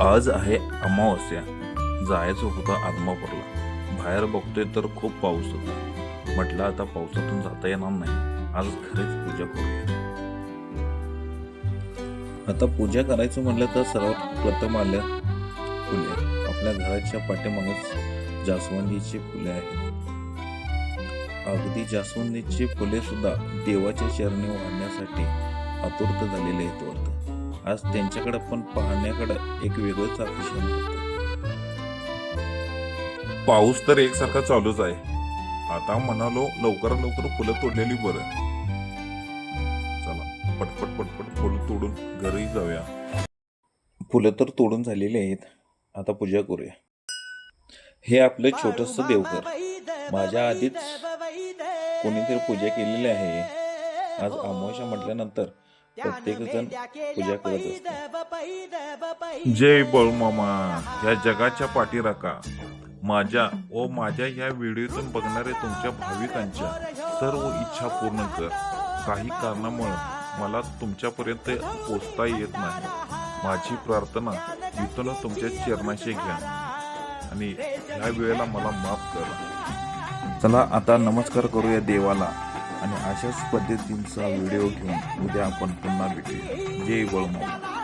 आज आहे अमावस्या. जायचं होतं आदमापूरला. बाहेर बघतोय तर खूप पाऊस होता. म्हटलं आता पावसातून जाता येणार नाही. आज खरेच पूजा करूया. आता पूजा करायचं म्हटलं तर सर्वात प्रथम आलं फुले आपल्या घराच्या पाठीमागच जास्वंदीची फुले आहेत. अगदी जास्वंदीची फुले सुद्धा देवाच्या चरणी वाहण्यासाठी आतुरत झालेले आहेत वाटतं. आज त्यांच्याकडे पण पाहण्याकडे एक वेगळंच आकर्षण होतं. पाऊस तर एकसारखा चालूच आहे. आता म्हणालो लवकरात लवकर फुलं तोडलेली बरं. चला पटपट पटपट फुलं तोडून घरी जाऊया. फुलं तर तोडून झालेली आहेत. आता पूजा करूया. हे आपलं छोटस देवघर. माझ्या आधीच कोणीतरी पूजा केलेली आहे. आज अमावस्या म्हटल्यानंतर प्रत्येक जण पूजा करत असतो जय बळमामा या जगाच्या पाठीराखा माझ्या व माझ्या या व्हिडिओतून बघणाऱ्या तुमच्या भाविकांच्या सर्व इच्छा पूर्ण कर. काही कारणामुळे मला तुमच्यापर्यंत पोचता येत नाही. माझी प्रार्थना इथून तुमच्या चरणाशी घ्या. आणि ह्या वेळेला मला माफ करा. चला आता नमस्कार करूया देवाला. आणि अशाच पद्धतींचा व्हिडिओ घेऊन उद्या आपण पुन्हा भेटूया. जय बळमामा